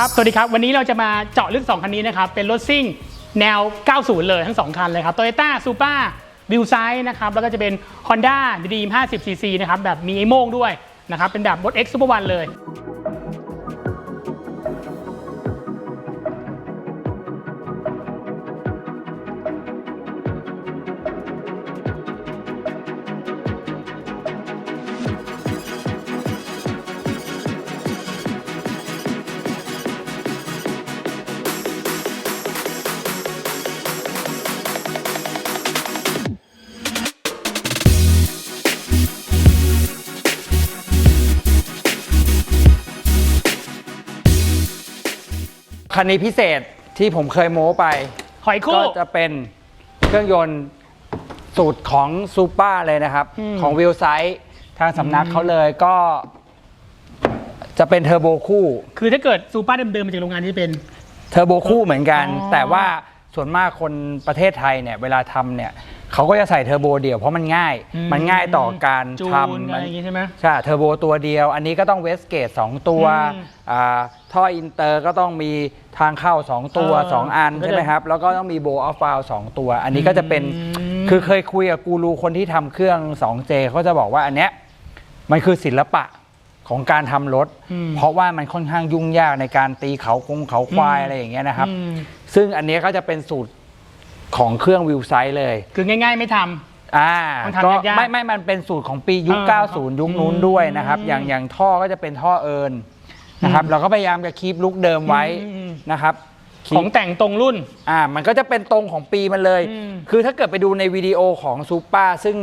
ครับ สวัสดีครับ วันนี้เราจะมาเจาะลึก 2 คันนี้นะครับ เป็นรถซิ่งแนว 90 เลยทั้ง 2 คันเลยครับ Toyota Supra v i l s i นะครับ แล้วก็จะเป็น Honda Dream 50cc นะครับ แบบมีไอโม่งด้วยนะครับ เป็นแบบรถ X Super One เลย คันนี้พิเศษที่ผมเคยโม้ไป หอยก็คู่จะเป็นเครื่องยนต์สูตรของซูเปอร์เลยนะครับ อืม ของวิลไซต์ทางสำนักเขาเลยก็จะเป็นเทอร์โบคู่ คือถ้าเกิดซูเปอร์เดิมๆมาจากโรงงานที่เป็น เทอร์โบคู่เหมือนกัน อ๋อแต่ว่า ส่วนมากคนประเทศไทยเนี่ยเวลาทำเนี่ยเขาก็จะใส่เทอร์โบเดี่ยวเพราะมันง่ายมันง่ายต่อการจูทนำอะไรอย่างงี้ใช่ไหมใช่เทอร์โบตัวเดียว อันนี้ก็ต้องเวสเกตสองตัวอืมอ่าท่ออินเตอร์ก็ต้องมีทางเข้า 2 ตัว เออ2 อันก็จะใช่ไหมครับ แล้วก็ต้องมีโบว์ออฟฟาวสองตัว อันนี้ก็จะเป็นอืม คือเคยคุยกับกูรูคนที่ทำเครื่อง 2J เขาจะบอกว่าอันเนี้ยมันคือศิลปะ ของการทำรถ อืม เพราะว่ามันค่อนข้างยุ่งยากในการตีเขาคงเขาควายอืมอะไรอย่างเงี้ยนะครับ อืมซึ่งอันเนี้ยก็จะเป็นสูตรของเครื่องวิวไซต์เลย คือง่าย ๆ ไม่ทำ อ่ามันทำก็ยากๆไม่ไม่มันเป็นสูตรของปียุค เออ90 ยุคนู้นด้วยนะครับ อืมอย่างอย่างท่อก็จะเป็นท่อเอิญนะครับอืมเราก็พยายามจะคีปลุกเดิมไว้อืมนะครับของแต่งตรงรุ่น อ่ามันก็จะเป็นตรงของปีมันเลย อืมคือถ้าเกิดไปดูในวิดีโอของซูเปอร์ซึ่ง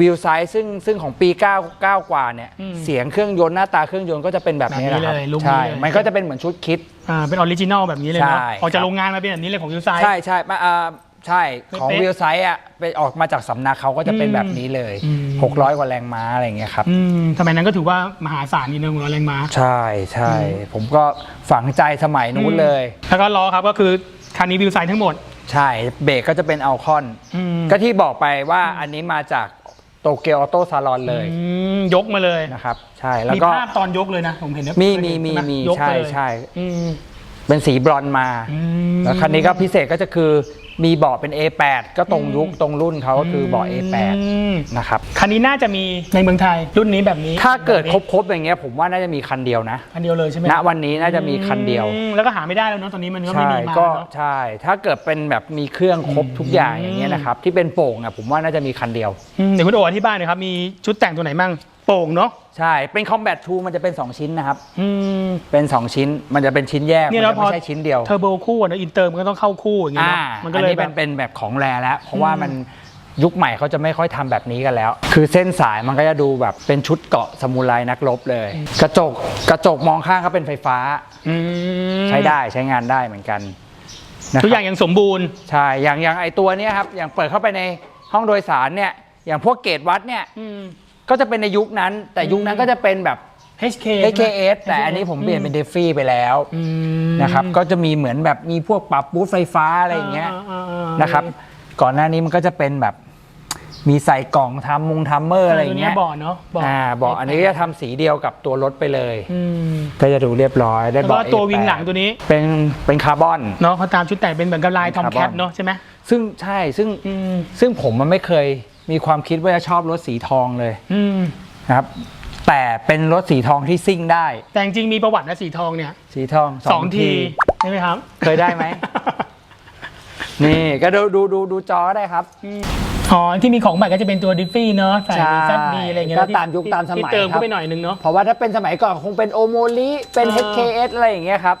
วิวไซส์ซึ่งซึ่งของปี 9 9 กว่าเนี่ยเสียงเครื่องยนต์หน้าตาเครื่องยนต์ก็จะเป็นแบบนี้แหละครับแบบนี้เลยลุคนี้ใช่เลย มันก็จะเป็นเหมือนชุดคิด อ่าเป็นออริจินอลแบบนี้เลยเนาะใช่ ออกจากครับโรงงานมาเป็นแบบนี้เลยของยูไซ ใช่ใช่มาอ่าใช่ของเป๊ะๆวิวไซส์อะไปออกมาจากสำนักเขาก็จะเป็นแบบนี้เลย อืม 600 กว่าแรงม้าอะไรอย่างเงี้ยครับ อืมสมัยนั้นก็ถือว่ามหาศาลนี่เนอะของเราแรงม้า ใช่ใช่ผมก็ฝังใจสมัยนู้นเลย แล้วก็ล้อครับก็คือคันนี้วิวไซด์ทั้งหมด ใช่เบรกก็จะเป็นอัลคอน อืม ก็ที่บอกไปว่าอันนี้มาจาก โตเกียวออโต้ซาลอนเลยอืมยกมาเลยนะครับ ใช่แล้วมีก็ภาพตอนยกเลยนะ ผมเห็นนะมีเคยมีเห็นมีไหมียกใช่เลยใช่อืม เป็นสีบรอนซ์มาอืมแล้วคันนี้ก็พิเศษก็จะคือมีเบาะเป็น A8 ก็ตรงยุคตรงรุ่นเขาก็คือเบาะ A8 มนะครับ คันนี้น่าจะมีในเมืองไทยรุ่นนี้แบบนี้ถ้าเกิดแบบนี้ครบๆอย่างเงี้ยผมว่าน่าจะมีคันเดียวนะคันเดียวเลยใช่ไหมณวันนี้น่าจะมีคันเดียว อืมแล้วก็หาไม่ได้แล้วเนาะตอนนี้มันก็ไม่ใช่มีมาก็เนาะใช่ ถ้าเกิดเป็นแบบมีเครื่องครบทุกอย่างอย่างเงี้ยนะครับที่เป็นโป่งอะผมว่าน่าจะมีคันเดียว อืมเดี๋ยวคุณโออธิบายหน่อยครับมีชุดแต่งตัวไหนมั่ง โป่งเนาะใช่ เป็น Combat 2มันจะเป็น 2 ชิ้นนะครับ อืม เป็น 2 ชิ้น มันจะเป็นชิ้นแยกเนี่มัยจะแล้วพอไม่ใช่ชิ้นเดียว เทอร์โบคู่อะเนอะอินเตอร์มันก็ต้องเข้าคู่อย่างเงี้ยอ่าเนาะมันก็อันเลยนี้แบเป็นบเป็นแบบของแรแล้ว เพราะว่าอืมมันยุคใหม่เขาจะไม่ค่อยทำแบบนี้กันแล้ว คือเส้นสายมันก็จะดูแบบเป็นชุดเกาะสมุไรนักรบเลย กระจกกระจกมองข้างก็เป็นไฟฟ้าอืมใช้ได้ใช้งานได้เหมือนกันนะครับทุกอย่างยังสมบูรณ์ ใช่ อย่างอย่างไอตัวเนี้ยครับ อย่างเปิดเข้าไปในห้องโดยสารเนี่ย อย่างพวกเกตวัดเนี่ย ก็จะเป็นในยุคนั้น แต่ยุคนั้นก็จะเป็นแบบ HK HKS แต่อันนี้ผมเปลี่ยนเป็นเดฟฟี่ไปแล้วอืมนะครับก็จะมีเหมือนแบบมีพวกปรับบูทไฟฟ้าอะไรอย่างเงี้ยาๆๆนะครับ ก่อนหน้านี้มันก็จะเป็นแบบมีใส่กล่องทำมุงทัมเมอร์อะไรอย่างเงี้ยตัวนี้เบาะเนาะเบาะอ่าเบาะอันนี้ก็จะทำสีเดียวกับตัวรถไปเลยอืมก็จะดูเรียบร้อยได้แล้วก็เบาะตัว A8 วิงหลังตัวนี้เป็นเป็นคาร์บอนเนาะเขาตามชุดแต่งเป็นเหมือนกับลายทอมคาร์บแคอนทเนาะใช่ไหมซึ่งใช่ซึ่งอืมซึ่งผมมันไม่เคย มีความคิดว่าจะชอบรถสีทองเลยอืมนะครับ แต่เป็นรถสีทองที่ซิ่งได้ แต่จริงๆมีประวัตินะสีทองเนี่ยสีทองสองทีใช่ไหมครับ เคยได้ไหม นี่ก็ดูดูดูดูจอได้ครับ อ๋อที่มีของใหม่ก็จะเป็นตัวดิฟฟี่เนาะใส่ใช่แซดดีอะไรอย่างเงี้ยก็นะที่ตามยุคตามสมัยที่เติมครัเข้าบ ไปหน่อยนึงเนาะ เพราะว่าถ้าเป็นสมัยก่อนคงเป็นโอโมลิเป็น เออ HKS อะไรอย่างเงี้ยครับ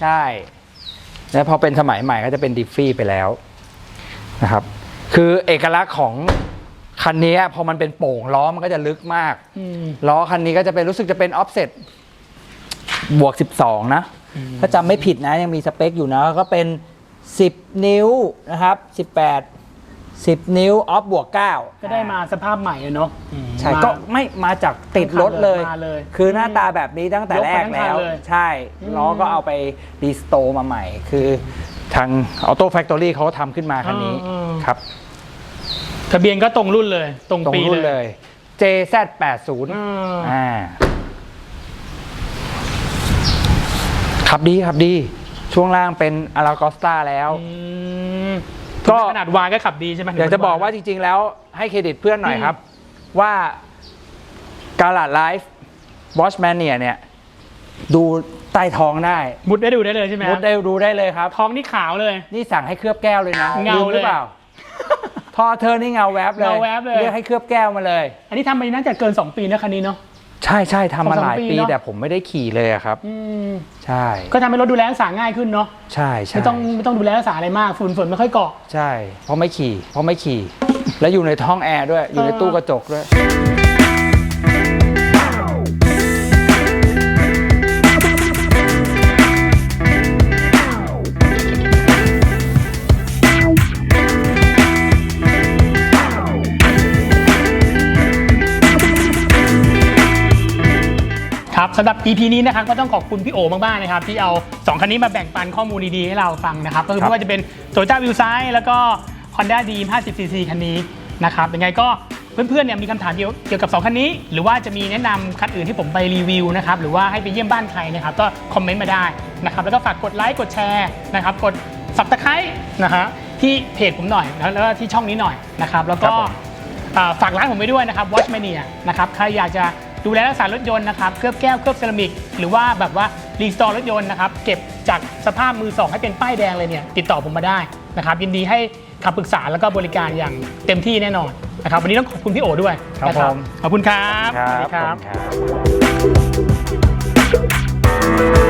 ใช่ แล้วพอเป็นสมัยใหม่ก็จะเป็นดิฟฟี่ไปแล้วนะครับ คือเอกลักษณ์ของ คันนี้พอมันเป็นโป่งล้อมันก็จะลึกมากอืมล้อคันนี้ก็จะเป็นรู้สึกจะเป็นออฟเซ็ตบวก 12 นะ ถ้าจำไม่ผิดนะยังมีสเปคอยู่นะ ก็เป็น 10 นิ้วนะครับ 18 10 นิ้วออฟบวก 9 ก็ได้มาสภาพใหม่อะเนาะใช่มาก็ไม่มาจากติดรถเลยมาเลย คือหน้าตาแบบนี้ตั้งแต่ยกแรไปกทั้งคัแล้นวเลยใช่อืมล้อก็เอาไปรีสโตร์มาใหม่ คือทาง Auto Factory เขาทำขึ้นมาคันนี้อืมครับ ทะเบียนก็ตรงรุ่นเลย ตรงตรงปีรุ่นเลเลย ย JZ80 อืมอ่าขับดีขับดี ช่วงล่างเป็นอ l ลากอสตาแล้ว อืมก็ ขนาดวางก็ขับดีใช่ไหมอยากจะบอกว่าจริง ๆ แล้วให้เครดิตเพื่อนหน่อยครับ ว่าการลาดไลฟ์วอชแมนเนียเนี่ย ดูใต้ท้องได้มุดได้ดูได้เลยใช่ไหมคมุรัดบได้ดูได้เลยครับ ท้องนี่ขาวเลย นี่สั่งให้เคลือบแก้วเลยนะเงาลืมหรือเปล่า ทอเธอนี่เงาแวบเลยเงาแวบเลยเรียกให้เคลือบแก้วมาเลย อันนี้ทำมาน่าจะเกิน 2 ปีนะคันนี้เนาะ ใช่ใช่ทำมาสองหลายปีปีเนอะ แต่ผมไม่ได้ขี่เลยอะครับ อืมใช่ก็ทำให้รถดูแลรักษาง่ายขึ้นเนาะใช่ใช่ไม่ต้องไม่ต้องดูแลรักษาอะไรมากฝุ่นฝนไม่ค่อยเกาะ ใช่ เพราะไม่ขี่ เพราะไม่ขี่ แล้วอยู่ในท้องแอร์ด้วย อยู่ในเออตู้กระจกด้วย ครับสำหรับ EP นี้นะครับก็ต้องขอบคุณพี่โอมากๆนะครับที่เอา 2 คันนี้มาแบ่งปันข้อมูลดีๆให้เราฟังนะครับก็คือครับไม่ว่าจะเป็น Toyota v i w s i แล้วก็ Honda Dream 50cc คันนี้นะครับยังไงก็เพื่อนๆเนี่ยมีคำถามเกี่ยวเกี่ยวกับ 2 คันนี้ หรือว่าจะมีแนะนำคันอื่นที่ผมไปรีวิวนะครับหรือว่าให้ไปเยี่ยมบ้านใครนะครับก็คอมเมนต์มาได้นะครับแล้วก็ฝากกดไลค์กดแชร์นะครับกด subscribe นะฮะที่เพจผมหน่อยแล้วแล้วก็ที่ช่องนี้หน่อยนะครับแล้วก็ครับผมอ่าฝากร้านผมไปด้วยนะครับ Watchmania นะครับใครอยากจะ ดูแลรักษารถยนต์นะครับเคลือบแก้วเคลือบเซรามิก หรือว่าแบบว่ารีสตอร์รถยนต์นะครับเก็บจากสภาพมือสองให้เป็นป้ายแดงเลยเนี่ยติดต่อผมมาได้นะครับยินดีให้คำปรึกษาแล้วก็บริการอย่างเต็มที่แน่นอนนะครับวันนี้ต้องขอบคุณพี่โอด้วยนะครัครับขอบคุณครับครับ